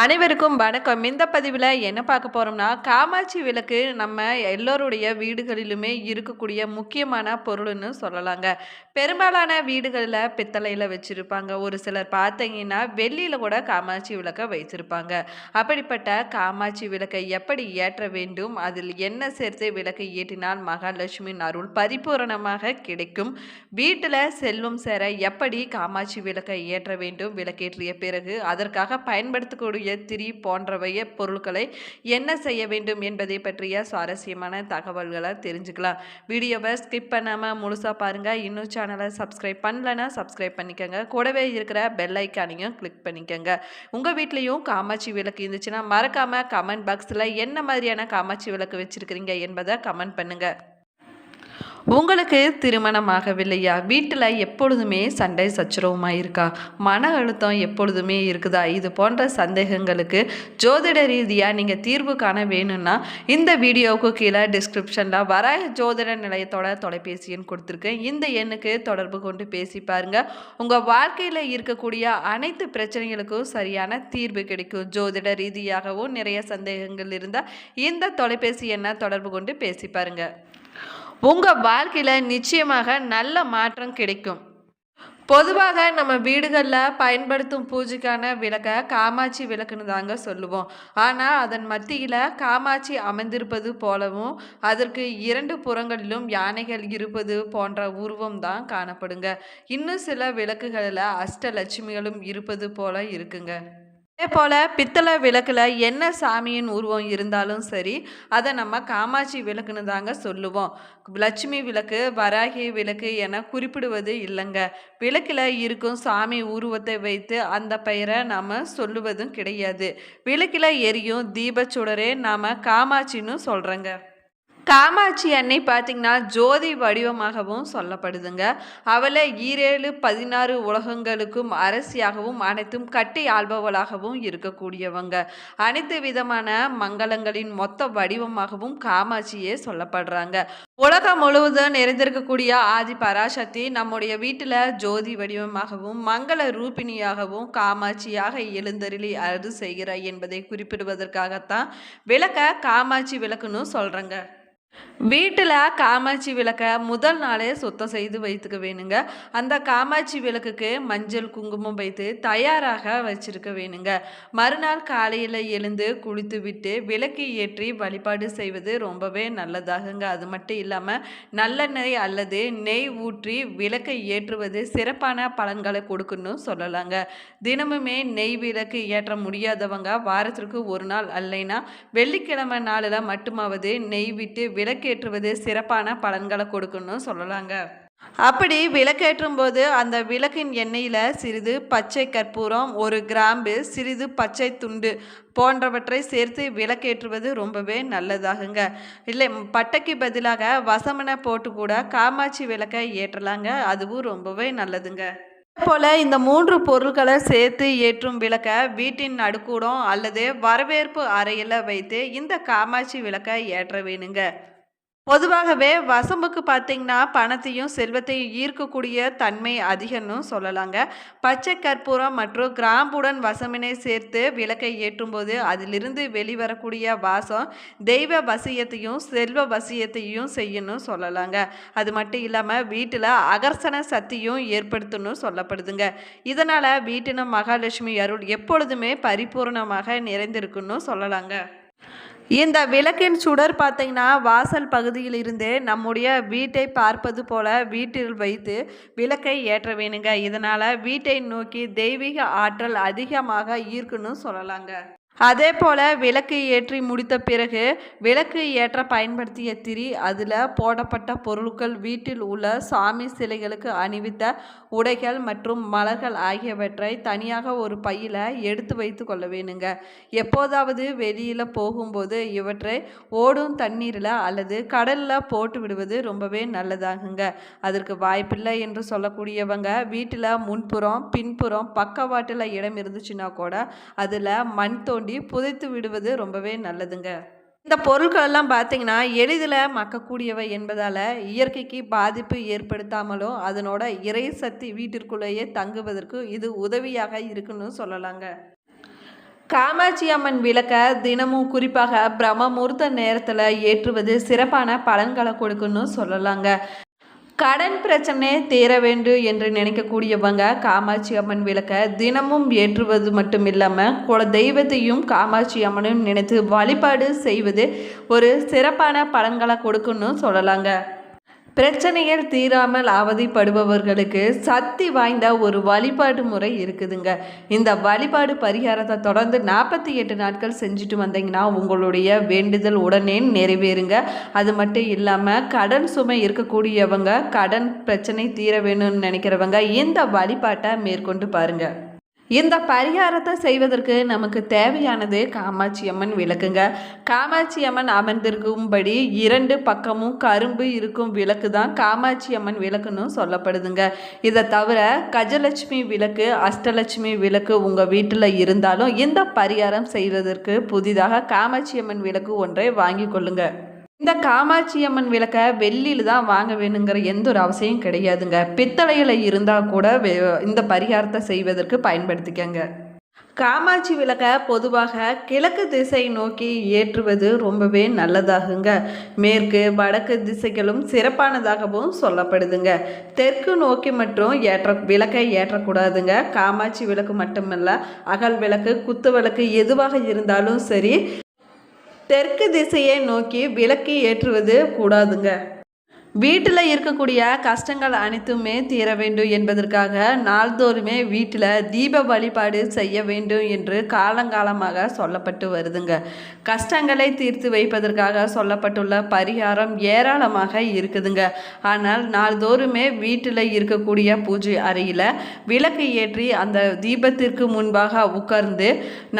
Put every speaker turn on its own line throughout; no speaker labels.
அனைவருக்கும் வணக்கம். இந்த பதிவில் என்ன பார்க்க போகிறோம்னா காமாட்சி விளக்கு நம்ம எல்லோருடைய வீடுகளிலுமே இருக்கக்கூடிய முக்கியமான பொருள்னு சொல்லலாங்க. பெரும்பாலான வீடுகளில் பித்தளையில் வச்சுருப்பாங்க. ஒரு சிலர் பார்த்தீங்கன்னா வெள்ளியில் கூட காமாட்சி விளக்கை வைத்திருப்பாங்க. அப்படிப்பட்ட காமாட்சி விளக்கை எப்படி ஏற்ற வேண்டும்? அதில் என்ன சேர்த்து விளக்கை ஏற்றினால் மகாலட்சுமி அருள் பரிபூரணமாக கிடைக்கும்? வீட்டில் செல்வம் சேர எப்படி காமாட்சி விளக்கை ஏற்ற வேண்டும்? விளக்கேற்றிய பிறகு அதற்காக பயன்படுத்தக்கூடிய எத்திரி போன்றவைய பொருட்களை என்ன செய்ய வேண்டும் என்பதை பற்றிய சுவாரஸ்யமான தகவல்களை தெரிஞ்சுக்கலாம். வீடியோவை ஸ்கிப் பண்ணாமல் முழுசாக பாருங்கள் இன்னும் சேனலை சப்ஸ்கிரைப் பண்ணலன்னா சப்ஸ்கிரைப் பண்ணிக்கோங்க. கூடவே இருக்கிற பெல் ஐக்கானையும் கிளிக் பண்ணிக்கோங்க. உங்கள் வீட்லேயும் காமாட்சி விளக்கு இருந்துச்சுன்னா மறக்காமல் கமெண்ட் பாக்ஸில் என்ன மாதிரியான காமாட்சி விளக்கு வச்சுருக்கிறீங்க என்பதை கமெண்ட் பண்ணுங்கள் உங்களுக்கு திருமணம் ஆகவில்லையா? வீட்டில் எப்பொழுதுமே சண்டை சச்சரவுமாக இருக்கா மன அழுத்தம் எப்பொழுதுமே இருக்குதா? இது போன்ற சந்தேகங்களுக்கு ஜோதிட ரீதியாக நீங்கள் தீர்வு காண வேணும்னா இந்த வீடியோவுக்கு கீழே டிஸ்கிரிப்ஷனில் வர ஜோதிட நிலையத்தோட தொலைபேசி எண் கொடுத்துருக்கேன். இந்த எண்ணுக்கு தொடர்பு கொண்டு பேசி பாருங்கள் உங்கள் வாழ்க்கையில் இருக்கக்கூடிய அனைத்து பிரச்சனைகளுக்கும் சரியான தீர்வு கிடைக்கும். ஜோதிட ரீதியாகவும் நிறைய சந்தேகங்கள் இருந்தால் இந்த தொலைபேசி எண்ணை தொடர்பு கொண்டு பேசி பாருங்கள் உங்கள் வாழ்க்கையில் நிச்சயமாக நல்ல மாற்றம் கிடைக்கும். பொதுவாக நம்ம வீடுகளில் பயன்படுத்தும் பூஜைக்கான விளக்கை காமாட்சி விளக்குன்னு தாங்க சொல்லுவோம். ஆனால் அதன் மத்தியில் காமாட்சி அமைந்திருப்பது போலவும் அதற்கு இரண்டு புறங்களிலும் யானைகள் இருப்பது போன்ற உருவம் தான் காணப்படுங்க. இன்னும் சில விளக்குகளில் அஷ்டலட்சுமிகளும் இருப்பது போல இருக்குங்க. அதே போல் பித்தளை விளக்கில் என்ன சாமியின் உருவம் இருந்தாலும் சரி அதை நம்ம காமாட்சி விளக்குன்னு தாங்க சொல்லுவோம். லட்சுமி விளக்கு வராகி விளக்கு என குறிப்பிடுவது இல்லைங்க. விளக்கில் இருக்கும் சாமி உருவத்தை வைத்து அந்த பெயரை நாம் சொல்லுவதும் கிடையாது. விளக்கில் எரியும் தீபச்சுடரே நாம் காமாட்சின்னு சொல்கிறோங்க காமாட்சி அன்னை பார்த்திங்கன்னா ஜோதி வடிவமாகவும் சொல்லப்படுதுங்க. அவளை ஈரேழு பதினாறு உலகங்களுக்கும் அரசியாகவும் அனைத்தும் கட்டி ஆள்பவளாகவும் இருக்கக்கூடியவங்க. அனைத்து விதமான மங்களங்களின் மொத்த வடிவமாகவும் காமாட்சியே சொல்லப்படுறாங்க. உலகம் முழுவதும் நிறைந்திருக்கக்கூடிய ஆதி பராசக்தி நம்முடைய வீட்டில் ஜோதி வடிவமாகவும் மங்கள ரூபிணியாகவும் காமாட்சியாக எழுந்தருளி அருது செய்கிறாய் என்பதை குறிப்பிடுவதற்காகத்தான் விளக்க காமாட்சி விளக்குன்னு சொல்கிறேங்க வீட்டில் காமாட்சி விளக்கை முதல் நாளே சுத்தம் செய்து வைத்துக்க வேணுங்க. அந்த காமாட்சி விளக்குக்கு மஞ்சள் குங்குமம் வைத்து தயாராக வச்சிருக்க வேணுங்க. மறுநாள் காலையில் எழுந்து குளித்து விட்டு விளக்கு ஏற்றி வழிபாடு செய்வது ரொம்பவே நல்லதாகுங்க. அது மட்டும் இல்லாமல் நல்லெண்ணெய் அல்லது நெய் ஊற்றி விளக்கை ஏற்றுவது சிறப்பான பலன்களை கொடுக்குன்னு சொல்லலாங்க. தினமுமே நெய் விளக்கு ஏற்ற முடியாதவங்க வாரத்திற்கு ஒரு நாள் அல்லைன்னா வெள்ளிக்கிழமை நாளில் மட்டுமாவது நெய் விட்டு விளக்கேற்றுவது சிறப்பான பலன்களை கொடுக்குன்னு சொல்லலாங்க. அப்படி விளக்கேற்றும் போது அந்த விளக்கின் எண்ணெயில் சிறிது பச்சை கற்பூரம் ஒரு கிராம்பு சிறிது பச்சை துண்டு போன்றவற்றை சேர்த்து விளக்கேற்றுவது ரொம்பவே நல்லதாகுங்க. இல்லை பட்டைக்கு பதிலாக வசமனை போட்டு கூட காமாட்சி விளக்கை ஏற்றலாங்க. அதுவும் ரொம்பவே நல்லதுங்க. போல இந்த மூன்று பொருட்களை சேர்த்து ஏற்றும் விளக்க வீட்டின் நடுக்கூடம் அல்லது வரவேற்பு அறையில் வைத்து இந்த காமாட்சி விளக்கை ஏற்ற வேணுங்க. பொதுவாகவே வசம்புக்கு பார்த்தீங்கன்னா பணத்தையும் செல்வத்தையும் ஈர்க்கக்கூடிய தன்மை அதிகம்னு சொல்லலாங்க. பச்சை கற்பூரம் மற்றும் கிராம்புடன் வசமினை சேர்த்து விளக்கை ஏற்றும்போது அதிலிருந்து வெளிவரக்கூடிய வாசம் தெய்வ வசியத்தையும் செல்வ வசியத்தையும் செய்யணும் சொல்லலாங்க. அது மட்டும் இல்லாமல் வீட்டில் அகர்சன சக்தியும் ஏற்படுத்தணும் சொல்லப்படுதுங்க. இதனால் வீட்டின மகாலட்சுமி அருள் எப்பொழுதுமே பரிபூர்ணமாக நிறைந்திருக்குன்னு சொல்லலாங்க. இந்த விளக்கின் சுடர் பார்த்தீங்கன்னா வாசல் பகுதியில் இருந்தே நம்முடைய வீட்டை பார்ப்பது போல வீட்டில் வைத்து விளக்கை ஏற்ற வேணுங்க. இதனால் வீட்டை நோக்கி தெய்வீக ஆற்றல் அதிகமாக ஈர்க்குன்னு சொல்லலாங்க. அதே போல் விளக்கு ஏற்றி முடித்த பிறகு விளக்கு ஏற்ற பயன்படுத்திய திரி அதில் போடப்பட்ட பொருட்கள் வீட்டில் உள்ள சாமி சிலைகளுக்கு அணிவித்த உடைகள் மற்றும் மலர்கள் ஆகியவற்றை தனியாக ஒரு பையில் எடுத்து வைத்து கொள்ள வேணுங்க. எப்போதாவது வெளியில் போகும்போது இவற்றை ஓடும் தண்ணீரில் அல்லது கடலில் போட்டு விடுவது ரொம்பவே நல்லதாகுங்க. அதற்கு வாய்ப்பில்லை என்று சொல்லக்கூடியவங்க வீட்டில் முன்புறம் பின்புறம் பக்கவாட்டில் இடம் இருந்துச்சுன்னா கூட அதில் மண் தோண்டி புதைத்து விடுவது ரொம்பவே நல்லதுங்க. இந்த பொருட்களெல்லாம் பார்த்தீங்கன்னா எளிதில் மக்கக்கூடியவை என்பதால் இயற்கைக்கு பாதிப்பு ஏற்படுத்தாமலும் அதனோட இறை சக்தி வீட்டிற்குள்ளேயே தங்குவதற்கு இது உதவியாக இருக்குன்னு சொல்லலாங்க. காமாட்சி அம்மன் விளக்க தினமும் குறிப்பாக பிரம்ம முகூர்த்த நேரத்தில் ஏற்றுவது சிறப்பான பலன்களை கொடுக்குன்னு சொல்லலாங்க. கடன் பிரச்சனை தீர வேண்டும் என்று நினைக்கக்கூடியவங்க காமாட்சி அம்மன் விளக்க தினமும் ஏற்றுவது மட்டும் இல்லாமல் குல தெய்வத்தையும் காமாட்சி அம்மனும் நினைத்து வழிபாடு செய்வது ஒரு சிறப்பான பலன்களை கொடுக்குன்னு சொல்லலாங்க. பிரச்சனைகள் தீராமல் அவதிப்படுபவர்களுக்கு சக்தி வாய்ந்த ஒரு வழிபாடு முறை இருக்குதுங்க. இந்த வழிபாடு பரிகாரத்தை தொடர்ந்து நாற்பத்தி எட்டு நாட்கள் செஞ்சுட்டு வந்தீங்கன்னா உங்களுடைய வேண்டுதல் உடனே நிறைவேறுங்க. அது மட்டும் இல்லாமல் கடன் சுமை இருக்கக்கூடியவங்க கடன் பிரச்சனை தீர வேணும்னு நினைக்கிறவங்க இந்த வழிபாட்டை மேற்கொண்டு பாருங்கள் இந்த பரிகாரத்தை செய்வதற்கு நமக்கு தேவையானது காமாட்சி அம்மன் விளக்குங்க. காமாட்சி அம்மன் அமர்ந்திருக்கும்படி இரண்டு பக்கமும் கரும்பு இருக்கும் விளக்கு தான் காமாட்சி அம்மன் விளக்குன்னு சொல்லப்படுதுங்க. இதை தவிர கஜலட்சுமி விளக்கு அஷ்டலட்சுமி விளக்கு உங்கள் வீட்டில் இருந்தாலும் இந்த பரிகாரம் செய்வதற்கு புதிதாக காமாட்சி அம்மன் விளக்கு ஒன்றை வாங்கி கொள்ளுங்கள் இந்த காமாட்சி அம்மன் விளக்க வெள்ளியில் தான் வாங்க வேணுங்கிற எந்த ஒரு அவசியம் கிடையாதுங்க. பித்தளையில் இருந்தால் கூட இந்த பரிகாரத்தை செய்வதற்கு பயன்படுத்திக்கங்க. காமாட்சி விளக்க பொதுவாக கிழக்கு திசை நோக்கி ஏற்றுவது ரொம்பவே நல்லதாகுங்க. மேற்கு வடக்கு திசைகளும் சிறப்பானதாகவும் சொல்லப்படுதுங்க. தெற்கு நோக்கி மட்டும் ஏற்ற விளக்கை ஏற்றக்கூடாதுங்க. காமாட்சி விளக்கு மட்டுமல்ல அகல் விளக்கு குத்து விளக்கு எதுவாக இருந்தாலும் சரி தெற்கு திசையை நோக்கி விளக்கு ஏற்றுவது கூடாதுங்க. வீட்டில் இருக்கக்கூடிய கஷ்டங்கள் அனைத்துமே தீர வேண்டும் என்பதற்காக நாள்தோறுமே வீட்டில் தீப வழிபாடு செய்ய வேண்டும் என்று காலங்காலமாக சொல்லப்பட்டு வருதுங்க. கஷ்டங்களை தீர்த்து வைப்பதற்காக சொல்லப்பட்டுள்ள பரிகாரம் ஏராளமாக இருக்குதுங்க. ஆனால் நாள்தோறுமே வீட்டில் இருக்கக்கூடிய பூஜை அறையில் விளக்கு ஏற்றி அந்த தீபத்திற்கு முன்பாக உட்கார்ந்து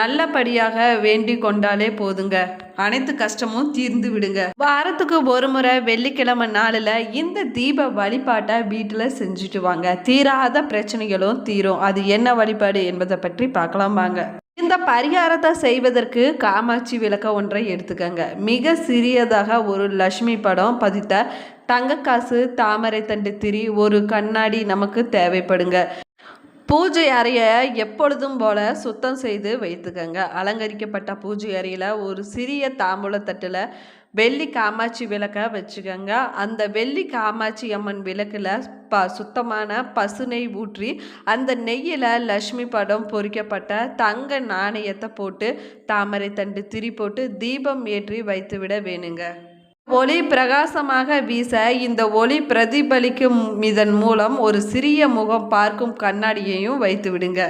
நல்லபடியாக வேண்டி கொண்டாலே போதுங்க. அனைத்து கஷ்டமும் தீர்ந்து விடுங்க. வாரத்துக்கு ஒரு முறை வெள்ளிக்கிழமை நாளில் இந்த தீப வழிபாட்டை வீட்டில் செஞ்சுட்டு வாங்க. தீராத பிரச்சனைகளும் தீரும். அது என்ன வழிபாடு என்பதை பற்றி பார்க்கலாம் வாங்க. இந்த பரிகாரத்தை செய்வதற்கு காமாட்சி விளக்க ஒன்றை எடுத்துக்கங்க. மிக சிறியதாக ஒரு லக்ஷ்மி படம் பதித்த தங்கக்காசு தாமரை தண்டு திரி ஒரு கண்ணாடி நமக்கு தேவைப்படுங்க. பூஜை அறையை எப்பொழுதும் போல சுத்தம் செய்து வைத்துக்கங்க. அலங்கரிக்கப்பட்ட பூஜை அறையில் ஒரு சிறிய தாம்பூலத்தட்டில் வெள்ளி காமாட்சி விளக்க வச்சுக்கோங்க. அந்த வெள்ளி காமாட்சி அம்மன் விளக்கில் ப சுத்தமான பசு நெய் ஊற்றி அந்த நெய்யில் லக்ஷ்மி படம் பொறிக்கப்பட்ட தங்க நாணயத்தை போட்டு தாமரை தண்டு திரி போட்டு தீபம் ஏற்றி வைத்துவிட வேணுங்க. ஒளி பிரகாசமாக வீச இந்த ஒளி பிரதிபலிக்கும் இதன் மூலம் ஒரு சிறிய முகம் பார்க்கும் கண்ணாடியையும் வைத்து விடுங்க.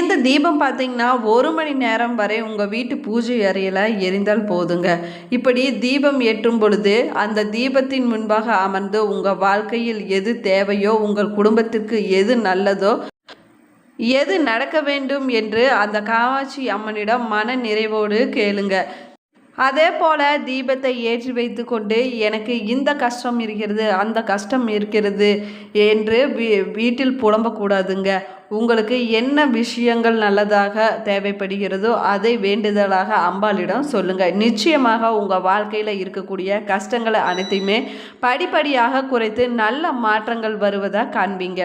இந்த தீபம் பார்த்தீங்கன்னா ஒரு மணி நேரம் வரை உங்கள் வீட்டு பூஜை அறையில் எரிந்தால் போதுங்க. இப்படி தீபம் ஏற்றும் பொழுது அந்த தீபத்தின் முன்பாக அமர்ந்து உங்கள் வாழ்க்கையில் எது தேவையோ உங்கள் குடும்பத்திற்கு எது நல்லதோ எது நடக்க வேண்டும் என்று அந்த காமாட்சி அம்மனிடம் மன நிறைவோடு கேளுங்க. அதே போல் தீபத்தை ஏற்றி வைத்து கொண்டு எனக்கு இந்த கஷ்டம் இருக்கிறது அந்த கஷ்டம் இருக்கிறது என்று வீ வீட்டில் புலம்பக்கூடாதுங்க. உங்களுக்கு என்ன விஷயங்கள் நல்லதாக தேவைப்படுகிறதோ அதை வேண்டுதலாக அம்பாளிடம் சொல்லுங்கள் நிச்சயமாக உங்கள் வாழ்க்கையில் இருக்கக்கூடிய கஷ்டங்களை அனைத்தையுமே படிப்படியாக குறைத்து நல்ல மாற்றங்கள் வருவதாக காண்பீங்க.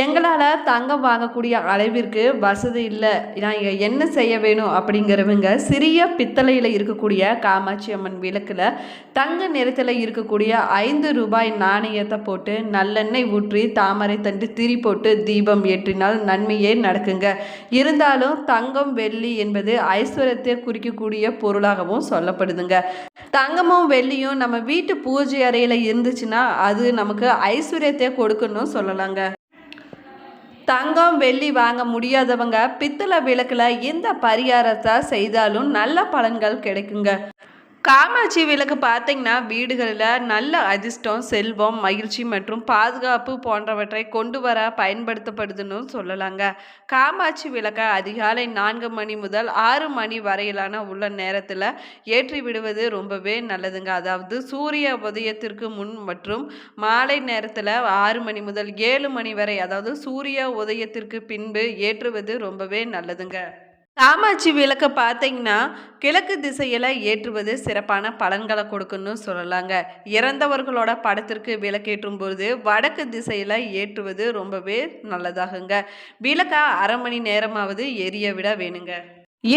எங்களால் தங்கம் வாங்கக்கூடிய அளவிற்கு வசதி இல்லை. நான் என்ன செய்ய வேணும் அப்படிங்கிறவங்க சிறிய பித்தளையில் இருக்கக்கூடிய காமாட்சி அம்மன் விளக்கில் தங்க நிறத்தில் இருக்கக்கூடிய ஐந்து ரூபாய் நாணயத்தை போட்டு நல்லெண்ணெய் ஊற்றி தாமரை தண்டு திரி போட்டு தீபம் ஏற்றினால் நன்மையே நடக்குங்க. இருந்தாலும் தங்கம் வெள்ளி என்பது ஐஸ்வர்யத்தை குறிக்கக்கூடிய பொருளாகவும் சொல்லப்படுதுங்க. தங்கமும் வெள்ளியும் நம்ம வீட்டு பூஜை அறையில் இருந்துச்சுன்னா அது நமக்கு ஐஸ்வர்யத்தை கொடுக்கணும் சொல்லலாங்க. தங்கம் வெள்ளி வாங்க முடியாதவங்க பித்தளை விளக்கில் இந்த பரிகாரத்தை செய்தாலும் நல்ல பலன்கள் கிடைக்குங்க. காமாட்சி விளக்கு பார்த்தீங்கன்னா வீடுகளில் நல்ல அதிர்ஷ்டம் செல்வம் மகிழ்ச்சி மற்றும் பாதுகாப்பு போன்றவற்றை கொண்டு வர பயன்படுத்தப்படுதுன்னு சொல்லலாங்க. காமாட்சி விளக்க அதிகாலை நான்கு மணி முதல் ஆறு மணி வரையிலான உள்ள நேரத்தில் ஏற்றி விடுவது ரொம்பவே நல்லதுங்க. அதாவது சூரிய உதயத்திற்கு முன் மற்றும் மாலை நேரத்தில் ஆறு மணி முதல் ஏழு மணி வரை அதாவது சூரிய உதயத்திற்கு பின்பு ஏற்றுவது ரொம்பவே நல்லதுங்க. காமாட்சி விளக்கு பார்த்தீங்கன்னா கிழக்கு திசையில் ஏற்றுவது சிறப்பான பலன்களை கொடுக்குன்னு சொல்லலாங்க. இறந்தவர்களோட படத்திற்கு விளக்கேற்றும் பொழுது வடக்கு திசையில் ஏற்றுவது ரொம்பவே நல்லதாகுங்க. விளக்கா அரை மணி நேரமாவது எரிய விட வேணுங்க.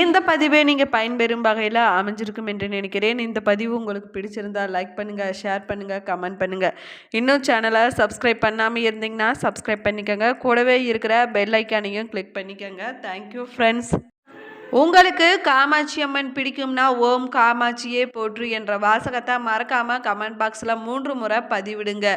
இந்த பதிவே நீங்கள் பயன்பெறும் வகையில் அமைஞ்சிருக்கும் என்று நினைக்கிறேன். இந்த பதிவு உங்களுக்கு பிடிச்சிருந்தால் லைக் பண்ணுங்கள் ஷேர் பண்ணுங்கள் கமெண்ட் பண்ணுங்கள் இன்னும் சேனலை சப்ஸ்கிரைப் பண்ணாமல் இருந்தீங்கன்னா சப்ஸ்கிரைப் பண்ணிக்கோங்க. கூடவே இருக்கிற பெல் ஐக்கானையும் கிளிக் பண்ணிக்கோங்க. தேங்க்யூ ஃப்ரெண்ட்ஸ் உங்களுக்கு காமாட்சி அம்மன் பிடிக்கும்னா ஓம் காமாட்சியே போற்று என்ற வாசகத்தை மறக்காமல் கமெண்ட் பாக்ஸில் மூன்று முறை பதிவிடுங்க.